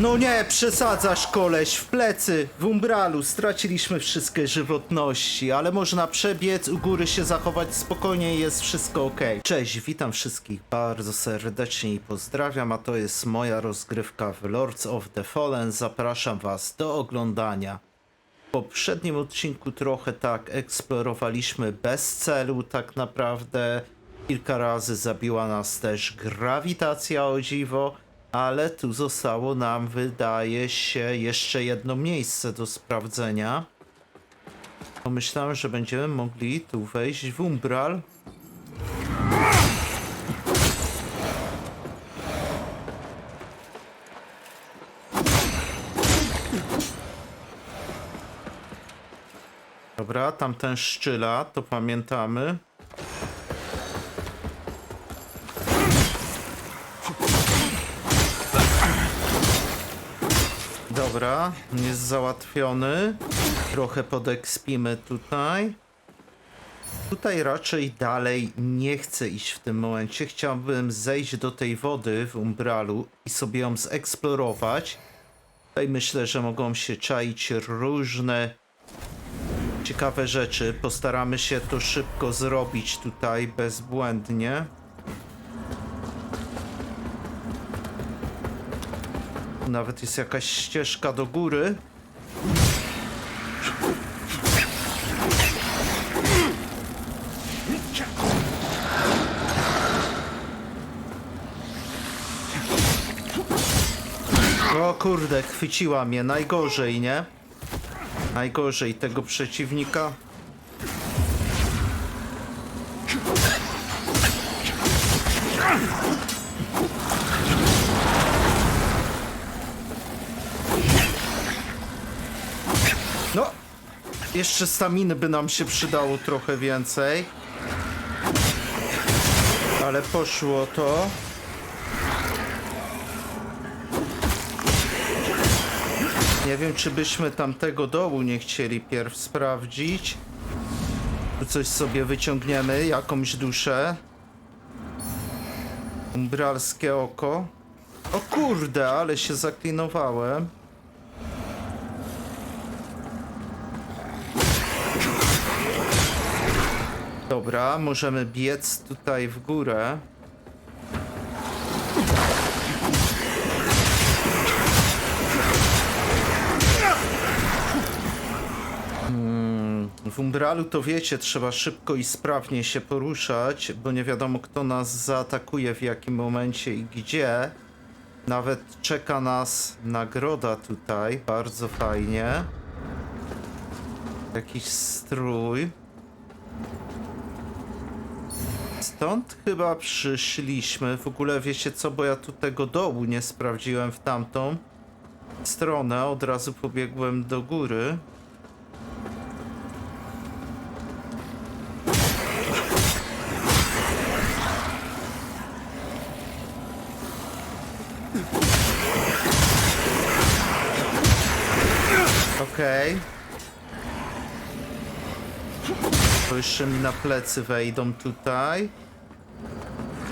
No nie, przesadzasz koleś w plecy, w umbralu, straciliśmy wszystkie żywotności, ale można przebiec, u góry się zachować spokojnie jest wszystko ok. Cześć, witam wszystkich bardzo serdecznie i pozdrawiam, a to jest moja rozgrywka w Lords of the Fallen, zapraszam was do oglądania. W poprzednim odcinku trochę tak eksplorowaliśmy bez celu tak naprawdę. Kilka razy zabiła nas też grawitacja o dziwo, ale tu zostało nam wydaje się jeszcze jedno miejsce do sprawdzenia. Pomyślałem, że będziemy mogli tu wejść w umbral. Dobra, tamten szczyla, to pamiętamy. Dobra, jest załatwiony. Trochę podekspimy tutaj. Tutaj raczej dalej nie chcę iść w tym momencie. Chciałbym zejść do tej wody w umbralu i sobie ją zeksplorować. Tutaj myślę, że mogą się czaić różne ciekawe rzeczy. Postaramy się to szybko zrobić tutaj bezbłędnie. Nawet jest jakaś ścieżka do góry. O kurde, chwyciła mnie. Najgorzej, nie? Najgorzej tego przeciwnika. Jeszcze staminy by nam się przydało trochę więcej. Ale poszło to. Nie wiem, czy byśmy tamtego dołu nie chcieli pierw sprawdzić. Coś sobie wyciągniemy, jakąś duszę. Umbralskie oko. O kurde, ale się zaklinowałem. Dobra, możemy biec tutaj w górę. W umbralu to wiecie, trzeba szybko i sprawnie się poruszać, bo nie wiadomo kto nas zaatakuje w jakim momencie i gdzie. Nawet czeka nas nagroda tutaj, bardzo fajnie. Jakiś strój. Stąd chyba przyszliśmy. W ogóle wiecie co, bo ja tu tego dołu nie sprawdziłem w tamtą stronę. Od razu pobiegłem do góry. Okej. To jeszcze mi na plecy wejdą tutaj.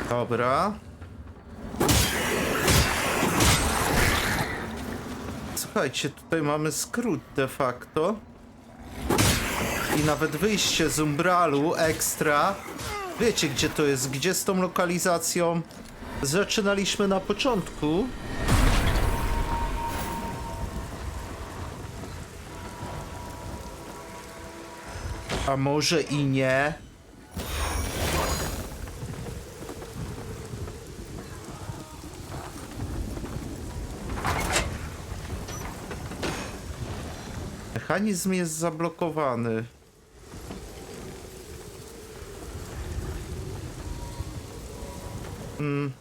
Dobra. Słuchajcie, tutaj mamy skrót de facto. I nawet wyjście z umbralu ekstra. Wiecie gdzie to jest? Gdzie z tą lokalizacją? Zaczynaliśmy na początku. A może i nie? Mechanizm jest zablokowany. Hmm.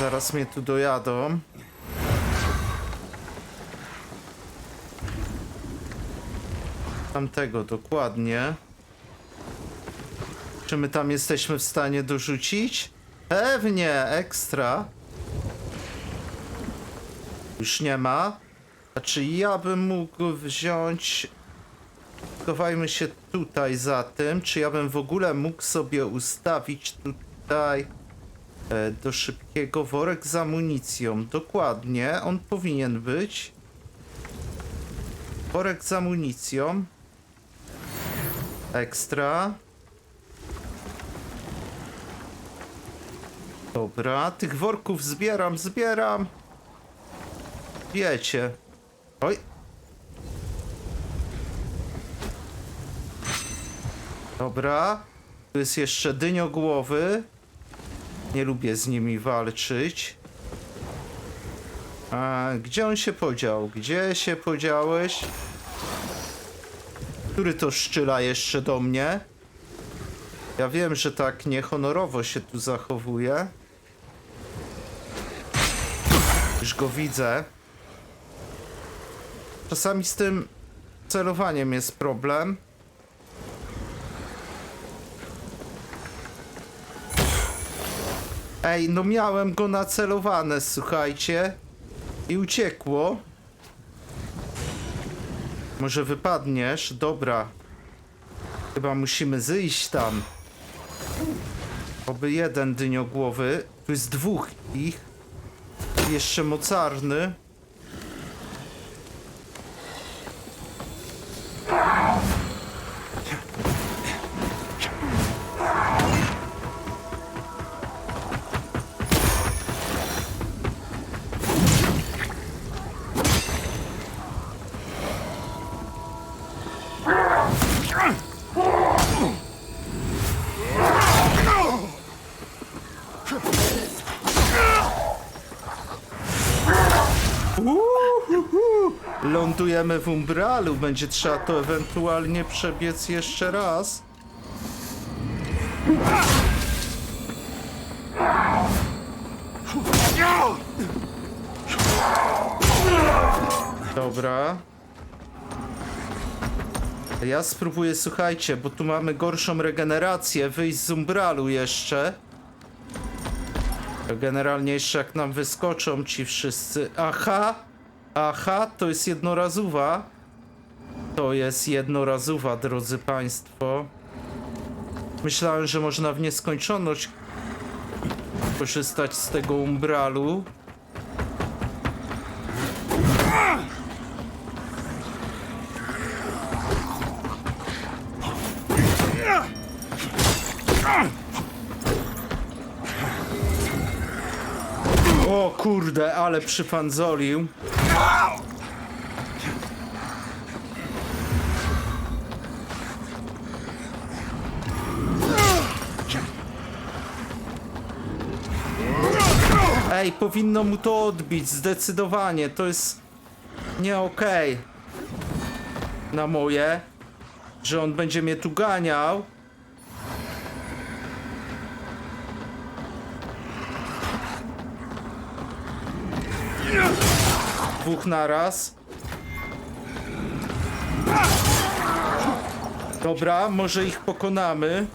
Zaraz mnie tu dojadą. Tamtego dokładnie. Czy my tam jesteśmy w stanie dorzucić? Pewnie, ekstra. Już nie ma. A czy ja bym mógł wziąć schowajmy się tutaj za tym. Czy ja bym w ogóle mógł sobie ustawić tutaj e, do szybkiego worek z amunicją? Dokładnie, on powinien być. Worek z amunicją. Ekstra. Dobra, tych worków zbieram, zbieram. Wiecie. Oj. Dobra. Tu jest jeszcze dyniogłowy. Nie lubię z nimi walczyć. A gdzie on się podział? Gdzie się podziałeś? Który to szczyla jeszcze do mnie? Ja wiem, że tak niehonorowo się tu zachowuje. Już go widzę. Czasami z tym celowaniem jest problem. Ej, no miałem go nacelowane, słuchajcie. I uciekło. Może wypadniesz? Dobra. Chyba musimy zejść tam. Oby jeden dyniogłowy. Tu jest dwóch ich. Jeszcze mocarny. Lądujemy w umbralu. Będzie trzeba to ewentualnie przebiec jeszcze raz. Dobra. Ja spróbuję, słuchajcie, bo tu mamy gorszą regenerację, wyjść z umbralu jeszcze. Generalnie jeszcze jak nam wyskoczą ci wszyscy. Aha! Aha, to jest jednorazowa. To jest jednorazowa, drodzy państwo. Myślałem, że można w nieskończoność korzystać z tego umbralu. Kurde, ale przyfanzolił. Ej, powinno mu to odbić, zdecydowanie. To jest nie okej. Na moje, że on będzie mnie tu ganiał. Dwóch naraz. Dobra, może ich pokonamy.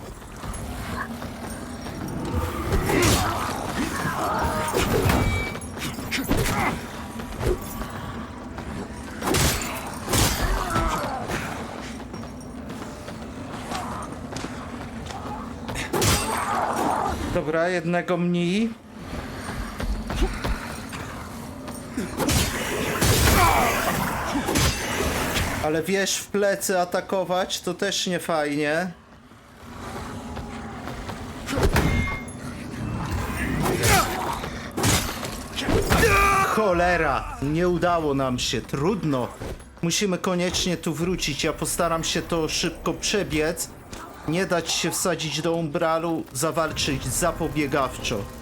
Dobra, jednego mniej. Ale wiesz, w plecy atakować to też nie fajnie. Cholera! Nie udało nam się, trudno. Musimy koniecznie tu wrócić. Ja postaram się to szybko przebiec. Nie dać się wsadzić do umbralu, zawalczyć zapobiegawczo.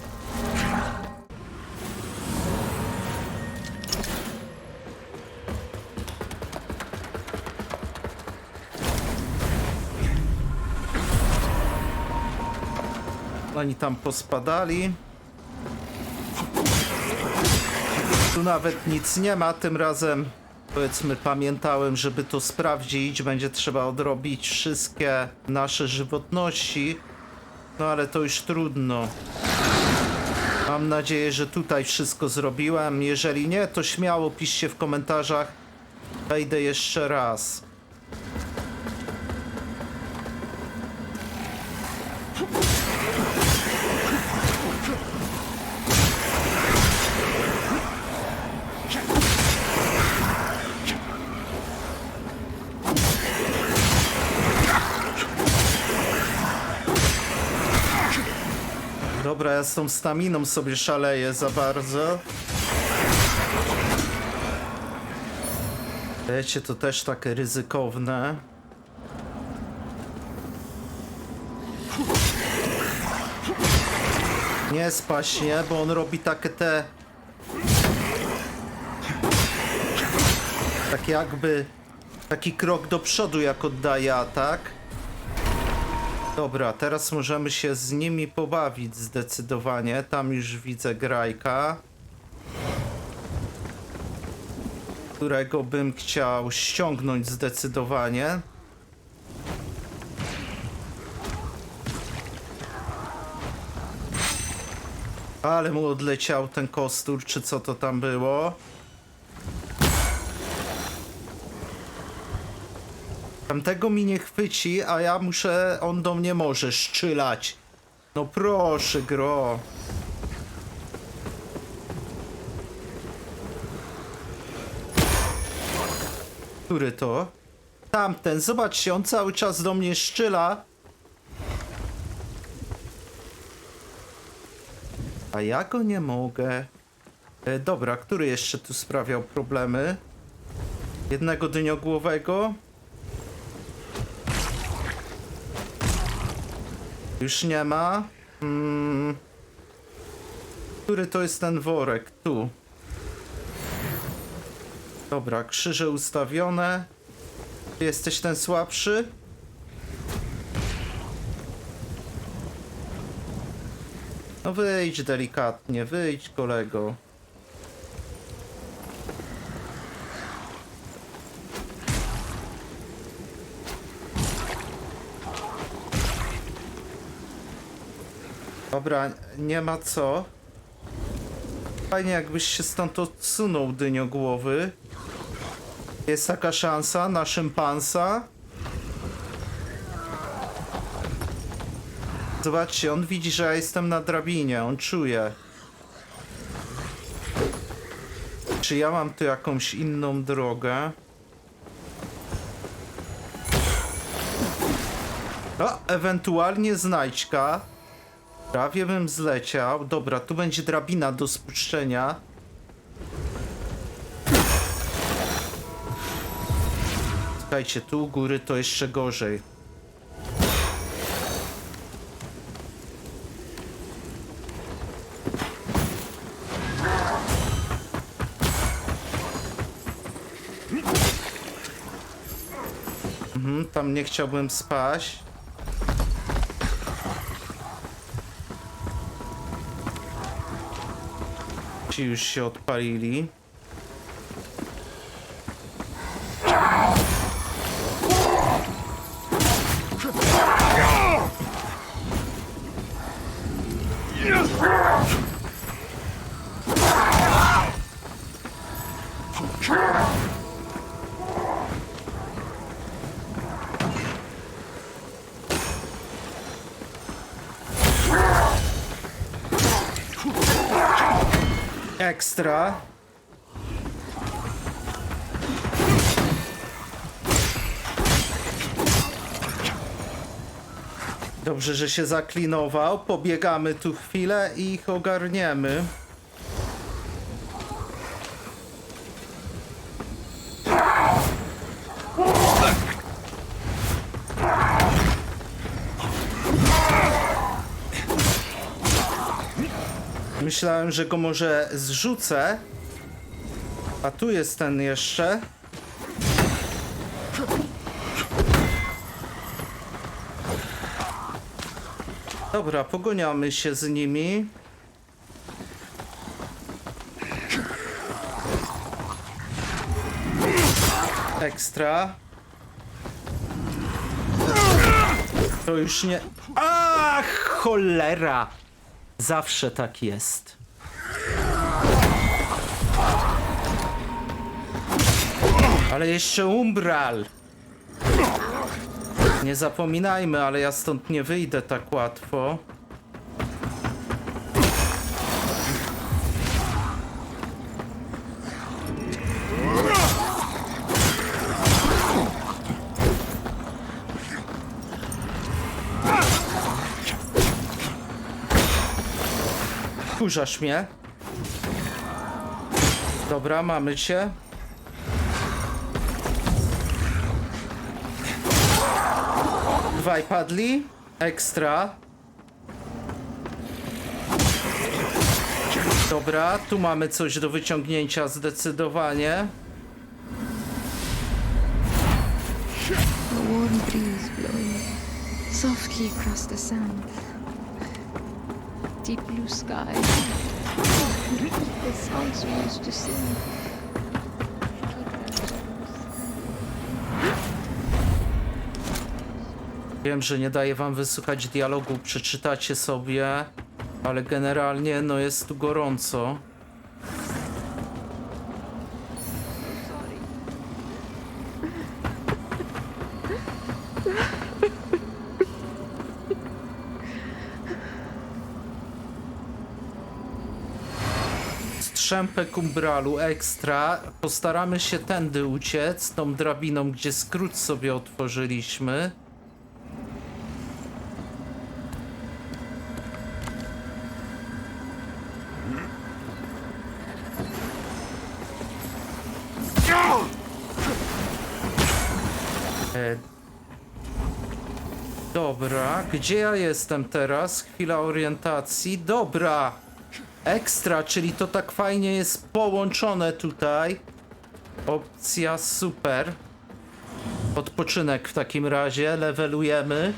Oni tam pospadali. Tu nawet nic nie ma, tym razem powiedzmy pamiętałem, żeby to sprawdzić, będzie trzeba odrobić wszystkie nasze żywotności. No ale to już trudno. Mam nadzieję, że tutaj wszystko zrobiłem. Jeżeli nie, to śmiało piszcie w komentarzach. Wejdę jeszcze raz. Dobra, ja z tą staminą sobie szaleję za bardzo. Wiecie, to też takie ryzykowne. Nie spaść, nie? Bo on robi takie te... Tak jakby... Taki krok do przodu, jak oddaje atak. Dobra, teraz możemy się z nimi pobawić zdecydowanie. Tam już widzę grajka. Którego bym chciał ściągnąć zdecydowanie. Ale mu odleciał ten kostur, czy co to tam było. Tamtego mi nie chwyci, a ja muszę, on do mnie może szczylać. No proszę, gro. Który to? Tamten, zobaczcie, on cały czas do mnie szczyla. A ja go nie mogę. E, dobra, który jeszcze tu sprawiał problemy? Jednego dyniogłowego? Już nie ma. Mm. Który to jest ten worek? Tu. Dobra, krzyże ustawione. Ty Jesteś ten słabszy? No wyjdź delikatnie, wyjdź kolego. Dobra, nie ma co. Fajnie jakbyś się stąd odsunął, dyniogłowy. Jest taka szansa na szympansa. Zobaczcie, on widzi, że ja jestem na drabinie, on czuje. Czy ja mam tu jakąś inną drogę? No, ewentualnie znajdźka. Prawie bym zleciał. Dobra, tu będzie drabina do spuszczenia. Słuchajcie, tu u góry to jeszcze gorzej. Mhm, tam nie chciałbym spaść. Ci już się odpalili. Ekstra. Dobrze, że się zaklinował. Pobiegamy tu chwilę i ich ogarniemy. Myślałem, że go może zrzucę. A tu jest ten jeszcze. Dobra, pogoniamy się z nimi. Ekstra. To już nie... Ach, cholera! Zawsze tak jest. Ale jeszcze umbral. Nie zapominajmy, ale ja stąd nie wyjdę tak łatwo. Wkurzasz mnie. Dobra, mamy cię. Dwaj padli. Ekstra. Dobra, tu mamy coś do wyciągnięcia zdecydowanie. Warm breeze blowing softly across the sand. Deep blue sky. the songs we used to sing. Wiem, że nie daję wam wysłuchać dialogu, przeczytacie sobie, ale generalnie no jest tu gorąco. Strzępek umbralu ekstra. Postaramy się tędy uciec, tą drabiną, gdzie skrót sobie otworzyliśmy. E, Dobra, gdzie ja jestem teraz? Chwila orientacji. Dobra, ekstra, czyli to tak fajnie jest połączone tutaj. Opcja super. Odpoczynek w takim razie, levelujemy.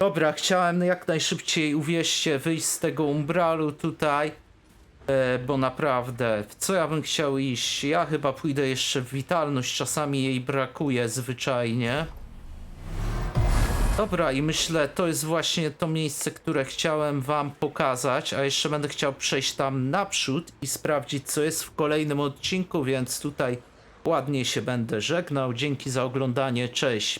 Dobra, chciałem jak najszybciej, uwierzcie, wyjść z tego umbralu tutaj. E, bo naprawdę, w co ja bym chciał iść? Ja chyba pójdę jeszcze w witalność, czasami jej brakuje zwyczajnie. Dobra, i myślę, to jest właśnie to miejsce, które chciałem wam pokazać, a jeszcze będę chciał przejść tam naprzód i sprawdzić, co jest w kolejnym odcinku, więc tutaj ładnie się będę żegnał. Dzięki za oglądanie, cześć.